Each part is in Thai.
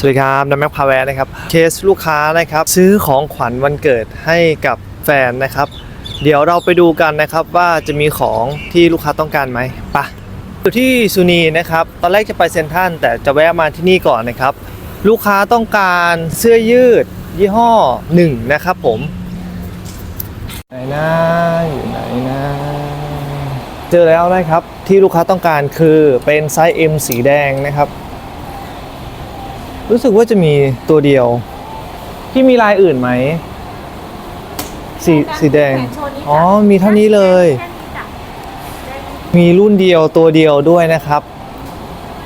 สวัสดีครับน้ำแม็กพาแวร์นะครับ เคสลูกค้านะครับ ซื้อของขวัญวันเกิดให้กับแฟนนะครับ เดี๋ยวเราไปดูกันนะครับว่าจะมีของที่ลูกค้าต้องการไหมปะอยู่ที่ซูนีนะครับ ตอนแรกจะไปเซนทรัลแต่จะแวะมาที่นี่ก่อนนะครับ ลูกค้าต้องการเสื้อยืดยี่ห้อหนึ่งนะครับผมไหนนะอยู่ไหนนะเจอแล้วนะครับที่ลูกค้าต้องการคือเป็นไซส์ M สีแดงนะครับ รู้สึกว่าจะมีตัวเดียว ที่มีลายอื่นไหม สีสีแดง อ๋อ มีเท่านี้เลย มีรุ่นเดียวตัวเดียวด้วยนะครับ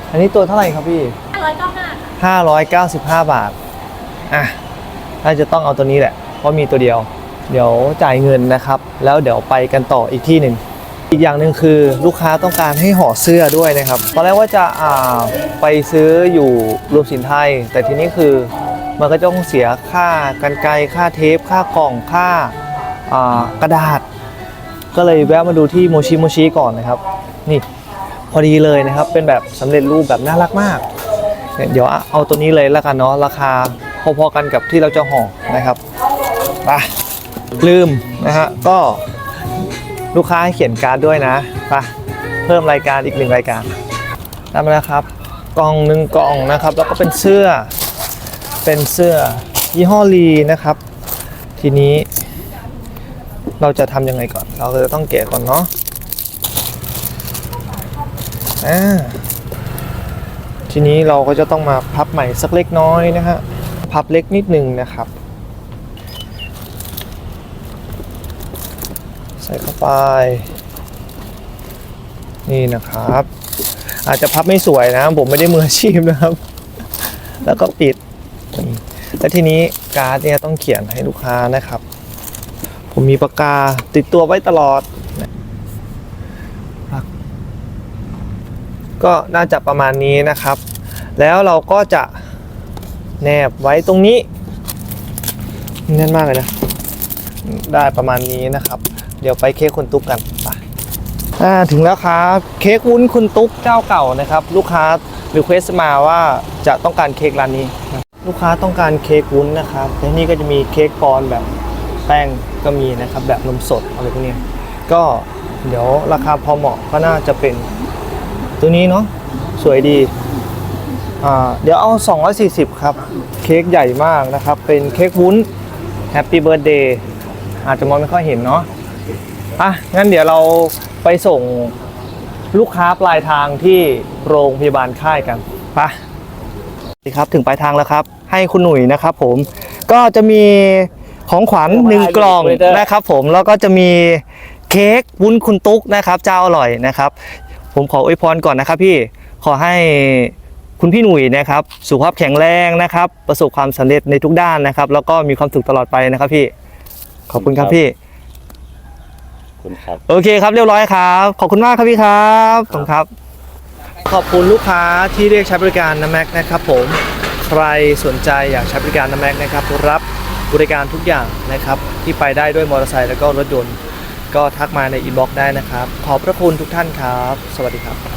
อันนี้ตัวเท่าไหร่ครับพี่ร้อยเก้าห้า595บาท อะน่าจะต้องเอาตัวนี้แหละ เพราะมีตัวเดียว เดี๋ยวจ่ายเงินนะครับ แล้วเดี๋ยวไปกันต่ออีกที่หนึ่ง อีกอย่างหนึ่งคือลูกค้าต้องการให้ห่อเสื้อด้วยนะครับตอนแรกว่าจะอ่าไปซื้ออยู่รวมสินไทย แต่ทีนี้คือมันก็ต้องเสียค่ากันไกรค่าเทป ค่ากล่องค่าากระดาษ ก็เลยแวะมาดูที่โมชิโมชิก่อนนะครับ นี่พอดีเลยนะครับเป็นแบบสำเร็จรูปแบบน่ารักมาก เดี๋ยวเอาตัวนี้เลยแล้วกันเนาะราคาพอๆกันกับที่เราจะห่อนะครับไปลืมนะฮะก็ ลูกค้าให้เขียนการ์ดด้วยนะไปเพิ่มรายการอีกหนึ่งรายการตามมาแล้วครับกล่องหนึ่งกล่องนะครับ แล้วก็เป็นเสื้อ เป็นเสื้อยี่ห้อลีนะครับ ทีนี้เราจะทำยังไงก่อน เราจะต้องแกะก่อนเนาะอ่าทีนี้เราก็จะต้องมาพับใหม่สักเล็กน้อยนะฮะพับเล็กนิดนึงนะครับ ใส่เข้าไป นี่นะครับ อาจจะพับไม่สวยนะ ผมไม่ได้มืออาชีพนะครับ แล้วก็ปิดนี่แล้วทีนี้การ์ดเนี่ยต้องเขียนให้ลูกค้านะครับ ผมมีปากกาติดตัวไว้ตลอดก็น่าจะประมาณนี้นะครับ แล้วเราก็จะแนบไว้ตรงนี้แน่นมากเลยนะ ได้ประมาณนี้นะครับ เดี๋ยวไปเค้กคุณตุ๊กกันไปอ่าถึงแล้วครับเค้กวุ้นคุณตุ๊กเจ้าเก่านะครับ ลูกค้ารีเควสมาว่าจะต้องการเค้กร้านนี้ ลูกค้าต้องการเค้กวุ้นนะครับและนี่ก็จะมีเค้กปอนแบบแป้งก็มีนะครับแบบนมสดอะไรพวกนี้ก็เดี๋ยวราคาพอเหมาะก็น่าจะเป็นตัวนี้เนาะสวยดีอ่าเดี๋ยวเอา 240 ครับ เค้กใหญ่มากนะครับ เป็นเค้กวุ้นแฮปปี้เบิร์ดเดย์อาจจะมองไม่ค่อยเห็นเนาะ อะงั้นเดี๋ยวเราไปส่งลูกค้าปลายทางที่โรงพยาบาลค่ายกันไปะดีครับถึงปลายทางแล้วครับ ให้คุณหนุ่ยนะครับผมก็จะมีของขวัญหนึ่งกล่องนะครับผมแล้วก็จะมีเค้กวุ้นคุณตุ๊กนะครับเจ้าอร่อยนะครับ ผมขออวยพรก่อนนะครับพี่ขอให้คุณพี่หนุ่ยนะครับสุขภาพแข็งแรงนะครับ ประสบความสำเร็จในทุกด้านนะครับ แล้วก็มีความสุขตลอดไปนะครับพี่ขอบคุณครับพี่ คุณครับ โอเคครับเรียบร้อยครับ ขอบคุณมากครับพี่ครับขอบคุณครับ ขอบคุณลูกค้าที่เรียกใช้บริการน้ำแม็กนะครับผมใครสนใจอยากใช้บริการน้ำแม็กนะครับรับบริการทุกอย่างนะครับ ที่ไปได้ด้วยมอเตอร์ไซค์แล้วก็รถยนต์ ก็ทักมาในอินบ็อกซ์ได้นะครับ ขอบพระคุณทุกท่านครับ สวัสดีครับ